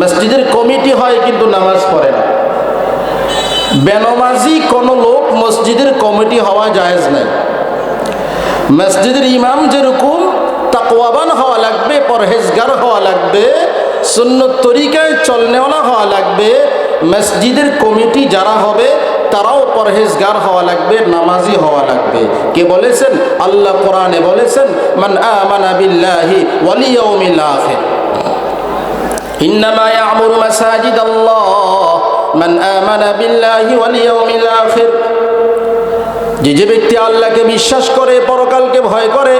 মসজিদের কমিটি হয় কিন্তু নামাজ পড়ে না। বেনমাজি কোনো লোক মসজিদের কমিটি হওয়া জায়েজ নাই। মসজিদের ইমাম যেরকম তাকওয়াবান হওয়া লাগবে, পরহেজগার হওয়া লাগবে, সুন্নত তরিকায় চলনেওয়ালা হওয়া লাগবে, মসজিদের কমিটি যারা হবে তারাও পরহেজগার হওয়া লাগবে, নামাজি হওয়া লাগবে। কে বলেছেন? আল্লাহ কোরআনে বলেছেন, মান আমানা বিল্লাহি ওয়াল ইয়াউমিল আখির। ইন্নামা ইয়ামুরু মাসাজিদ আল্লাহ মান আমানা বিল্লাহি ওয়াল ইয়াউমিল আখির যে যে ব্যক্তি আল্লাহকে বিশ্বাস করে পরকালকে ভয় করে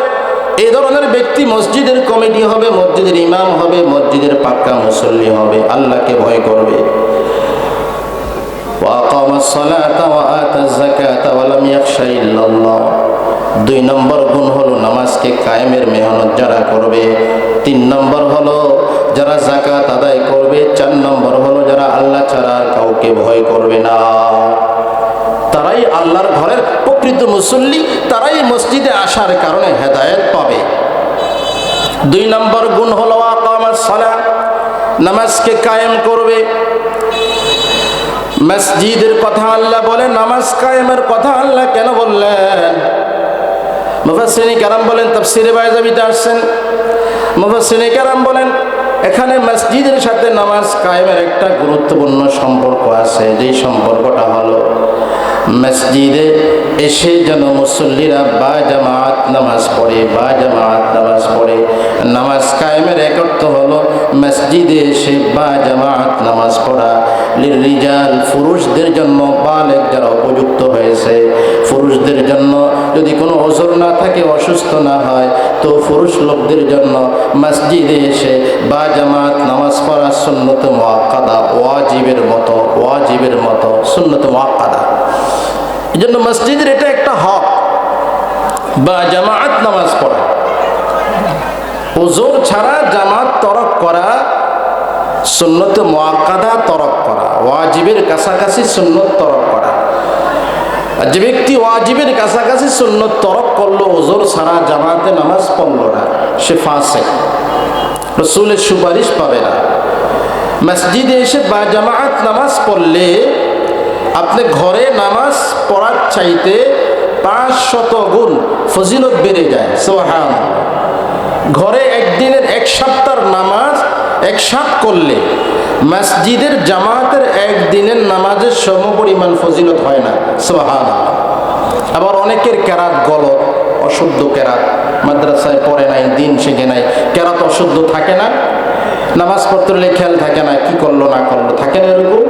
এই ধরনের ব্যক্তি মসজিদের কমিটি হবে মসজিদের ইমাম হবে মসজিদের পাক্কা মুসল্লি হবে আল্লাহকে ভয় করবে وأقام الصلاة وآتى الزكاة ولم يخش إلا الله দুই নম্বর গুণ হলো নামাজকে কায়েমের মেহনত যারা করবে তিন নম্বর হলো যারা জাকাত আদায় করবে, চার নম্বর হলো যারা আল্লাহ ছাড়া কাউকে ভয় করবে না। তারাই আল্লাহর ঘরের প্রকৃত মুসল্লি, তারাই মসজিদে আসার কারণে হেদায়েত পাবে। দুই নম্বর গুণ হলো সালা নামাজকে কায়েম করবে। মসজিদের কথা আল্লাহ বলে, নামাজ কায়েমের কথা আল্লাহ কেন বললেন? মুফাসিনী কারাম বলেন, তফসিরে বাইজাবিতে আসছেন। মুফাসিনী কারাম বলেন এখানে মসজিদের সাথে নামাজ কায়েমের একটা গুরুত্বপূর্ণ সম্পর্ক আছে, যেই সম্পর্কটা হলো মসজিদে এসে যেন মুসল্লিরা বা জামাত নামাজ পড়ে, বা জামাত নামাজ পড়ে। নামাজ কায়েমের এক অর্থ হলো মসজিদে এসে বা জামাত নামাজ পড়া। রিজাল পুরুষদের জন্য বালেক যারা উপযুক্ত হয়েছে থাকে অসুস্থ না হয়, তো পুরুষ লোকদের জন্য মসজিদে এসে বা জামাত নামাজ পড়া সুন্নত মোয়াক্কাদা, ওয়াজিবের মতো ওয়াজিবের মতো, সুন্নত মোয়াক্কাদা। এই জন্য মসজিদের এটা একটা হক, বা জামাত নামাজ পড়া। ওজোর ছাড়া জামাত তরক করা, সুন্নত মোয়াক্কাদা তরক করা, ওয়াজিবের কাছাকাছি সুন্নত তরক করা। আর যে ব্যক্তি ওয়াজিবের কাছাকাছি সুন্নত তরক করল, ওজোর ছাড়া জামাতে নামাজ পড়ল না, সে ফাঁসে রসুলের সুপারিশ পাবে না। মসজিদে এসে বা জামাত নামাজ পড়লে আপনি ঘরে নামাজ পড়ার চাইতে পাঁচ শত গুণ ফজিলত বেড়ে যায়। সোহান ঘরে একদিনের এক সপ্তাহ নামাজ একসাথ করলে মসজিদের জামাতের একদিনের নামাজের সম পরিমাণ ফজিলত হয় না। সোহান আবার অনেকের কেরাত গলত, অশুদ্ধ কেরাত। মাদ্রাসায় পড়ে নাই, দিন শেখে নাই। কেরাত অশুদ্ধ থাকে না। নামাজ পড়তে খেয়াল থাকে না, কি করল, না করল, থাকে না এরকম?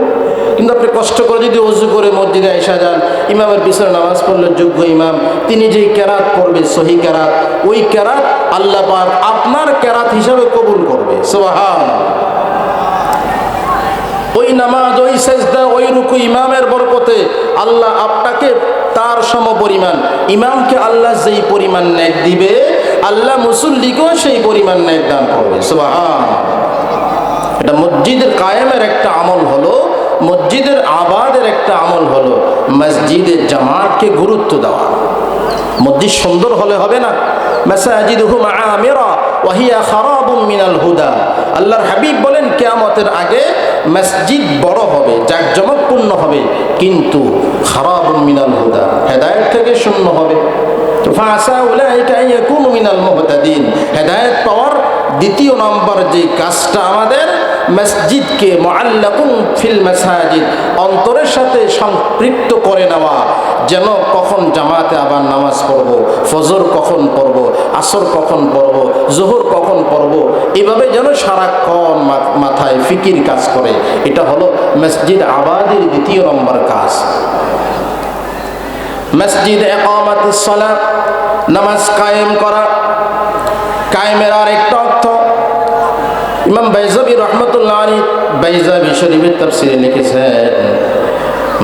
কিন্তু আপনি কষ্ট করে যদি অজু করে মসজিদে এসা যান, ইমামের পিছনে নামাজ পড়লে যোগ্য ইমাম। তিনি যেই কেরাত পড়বে, সহি কেরাত, ওই কেরাত আল্লাহ পাক আপনার কেরাত হিসাবে কবুল করবে। সোহান ওই নামাজ, ওই সেজদা, ওই রুকু ইমামের বরকতে আল্লাহ আপনাকে তার সম পরিমাণ, ইমামকে আল্লাহ যেই পরিমাণ ন্যাক দিবে, আল্লাহ মুসল্লিকেও সেই পরিমাণ ন্যাক দান করবে। সোহান এটা মসজিদের কায়েমের একটা আমল হলো মসজিদের আবাদের একটা আমল হলো মসজিদের জামাতকে গুরুত্ব দেওয়া। মসজিদ সুন্দর হলে হবে না? আল্লাহর বলেন, কেয়ামতের আগে মসজিদ বড় হবে হবে, কিন্তু হুদা, হেদায়েত থেকে শূন্য হবে। হেদায়েত পাওয়ার দ্বিতীয় নম্বর যে কাজটা আমাদের মসজিদকে মোয়াল্লাকুম ফিল মাসাজিদ, অন্তরের সাথে সম্পৃক্ত করে নেওয়া। যেন কখন জামাতে আবার নামাজ পড়ব, ফজর কখন পড়ব, আসর কখন পড়ব, জোহর কখন পড়ব, এভাবে যেন সারাক্ষণ মাথায় ফিকির কাজ করে। এটা হলো মসজিদ আবাদের দ্বিতীয় নম্বর কাজ। মসজিদ একামাতুসলা নামাজ কায়েম করা কায়েমের আর একটা অর্থ ইমাম বাইজাবি রহমতুল্লাহ আলী বাইজাবি শরীফের তফসিরে লিখেছেন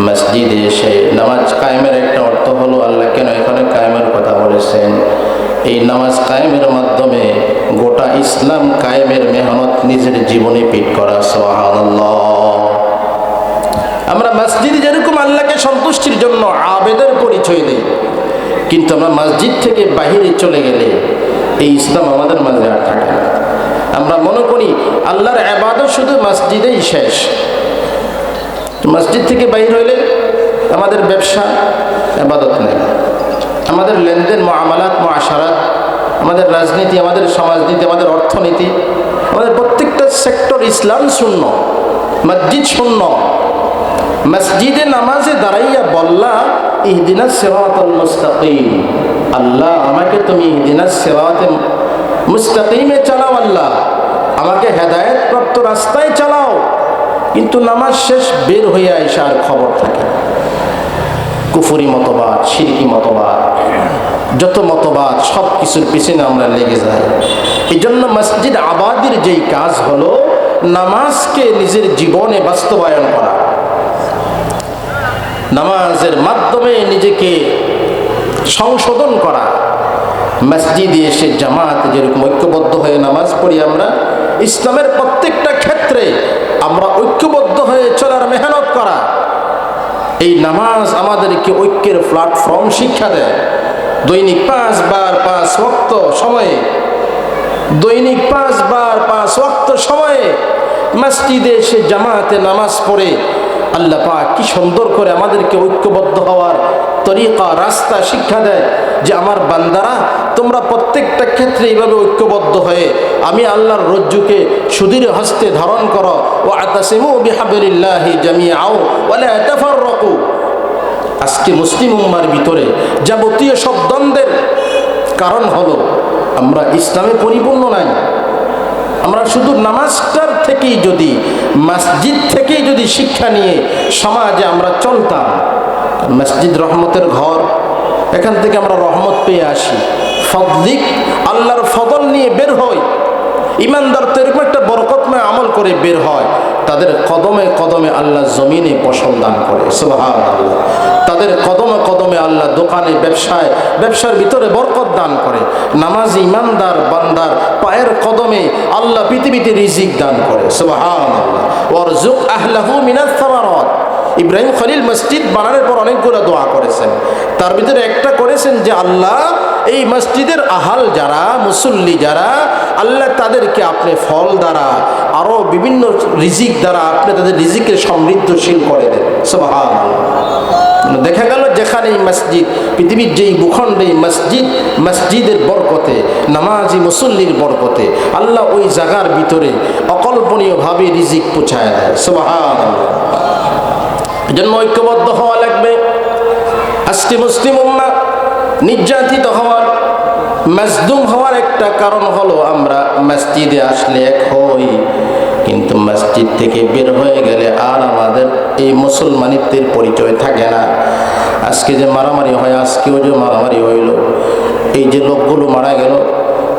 মসজিদে এসে নামাজ কায়েমের একটা অর্থ হলো আল্লাহ কেন এখানে কায়েমের কথা বলেছেন? এই নামাজ কায়েমের মাধ্যমে গোটা ইসলাম কায়েমের মেহনত নিজের জীবনে পিট করা সোহানাল্লাহ আমরা মসজিদে যেরকম আল্লাহকে সন্তুষ্টির জন্য আবেদের পরিচয় দিই, কিন্তু আমরা মসজিদ থেকে বাহিরে চলে গেলে এই ইসলাম আমাদের মাঝে আর থাকে না। আমরা মনে করি আল্লাহর আবাদত শুধু মসজিদেই শেষ। মসজিদ থেকে বাইর হইলে আমাদের ব্যবসা আবাদত নেই। আমাদের লেনদেন মামালাত মাশারাত আমাদের রাজনীতি, আমাদের সমাজনীতি, আমাদের অর্থনীতি, আমাদের প্রত্যেকটা সেক্টর ইসলাম শূন্য, মসজিদ শূন্য। মসজিদে নামাজে দাঁড়াইয়া বললা ইহদিনা মুস্তাকিম। আল্লাহ, আমাকে তুমি ইহদিনা সেরাতে মুস্তাকিমে চালাও আল্লাহ। আমাকে হেদায়েত প্রাপ্ত রাস্তায় চালাও। কিন্তু নামাজ শেষ বের হইয়া এসে আর খবর থাকে কুফুরি মতবাদ, সিরকি মতবাদ, যত মতবাদ, সব কিছুর পিছনে আমরা লেগে যাই। এই জন্য মসজিদ আবাদির যেই কাজ হলো, নামাজকে নিজের জীবনে বাস্তবায়ন করা। নামাজের মাধ্যমে নিজেকে সংশোধন করা। মসজিদে এসে জামাত যেরকম ঐক্যবদ্ধ হয়ে নামাজ পড়ি আমরা, ইসলামের প্রত্যেকটা ক্ষেত্রে আমরা ঐক্যবদ্ধ হয়ে চলার মেহনত করা। এই নামাজ আমাদেরকে ঐক্যের প্ল্যাটফর্ম শিক্ষা দেয়। দৈনিক পাঁচবার পাঁচ ওয়াক্ত সময়ে, দৈনিক পাঁচবার পাঁচ ওয়াক্ত সময়ে মসজিদে এসে জামাতে নামাজ পড়ে। আল্লাহ পাক কি সুন্দর করে আমাদেরকে ঐক্যবদ্ধ হওয়ার তরিকা, রাস্তা শিক্ষা দেয় যে আমার বান্দারা তোমরা প্রত্যেকটা ক্ষেত্রে এইভাবে ঐক্যবদ্ধ হয়ে আমি আল্লাহর রজ্জুকে সুদীর হস্তে ধারণ করো। ও আতাসিমু বিহাবিল্লাহি জামিআও ওয়ালা তাফাররাকু। আজকে মুসলিম উম্মার ভিতরে যাবতীয় সব দ্বন্দ্বের কারণ হলো, আমরা ইসলামে পরিপূর্ণ নাই। আমরা শুধু নামাজটার থেকেই যদি, মসজিদ থেকেই যদি শিক্ষা নিয়ে সমাজে আমরা চলতাম, মসজিদ রহমতের ঘর, এখান থেকে আমরা রহমত পেয়ে আসি। ফদলিক, আল্লাহর ফদল নিয়ে বের হয় ইমানদার তো এরকম একটা বরকতময় আমল করে বের হয়। তাদের কদমে কদমে আল্লাহ জমিনে ফসল দান করে তাদের কদমে কদমে আল্লাহ দোকানে, ব্যবসায়, ব্যবসার ভিতরে বরকত দান করে। নামাজ ইমানদার, বান্দার পায়ের কদমে আল্লাহ পৃথিবীতে রিজিক দান করে ওয়ারজুক আহলাহু ইব্রাহিম খলিল মসজিদ বানানোর পর অনেকগুলো দোয়া করেছেন। তার ভিতরে একটা করেছেন যে, আল্লাহ এই মসজিদের আহাল যারা, মুসল্লি যারা, আল্লাহ তাদেরকে আপনি ফল দ্বারা আরও বিভিন্ন রিজিক দ্বারা আপনি তাদের রিজিকের সমৃদ্ধশীল করে দেন। সুবহান দেখা গেল যেখানে মসজিদ, পৃথিবীর যেই ভূখণ্ডে মসজিদ, মসজিদের বরকতে, নামাজি মুসল্লির বরকতে, আল্লাহ ওই জায়গার ভিতরে অকল্পনীয়ভাবে রিজিক পৌঁছায় দেয়। সুবহান এজন্য ঐক্যবদ্ধ হওয়া লাগবে। আজকে মুসলিম নির্যাতিত হওয়ার, মজদুম হওয়ার একটা কারণ হলো আমরা মসজিদে আসলে এক হই। কিন্তু মসজিদ থেকে বের হয়ে গেলে আর আমাদের এই মুসলমানিত্বের পরিচয় থাকে না। আজকে যে মারামারি হয়, আজকেও যে মারামারি হইল, এই যে লোকগুলো মারা গেল,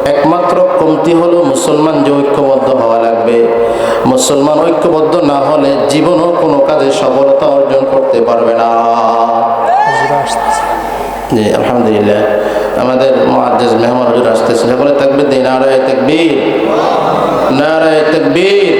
একমাত্র কমতি হলো মুসলমান যে ঐক্যবদ্ধ হওয়া লাগবে। মুসলমান ঐক্যবদ্ধ না হলে জীবনও কোনো কাজে সফলতা অর্জন করতে পারবে না। জি আলহামদুলিল্লাহ আমাদের মহাদ্দেশ মেহমান হুজুর আসতেছে সকলে থাকবে দিন নারায় তাকবীর নারায় তাকবীর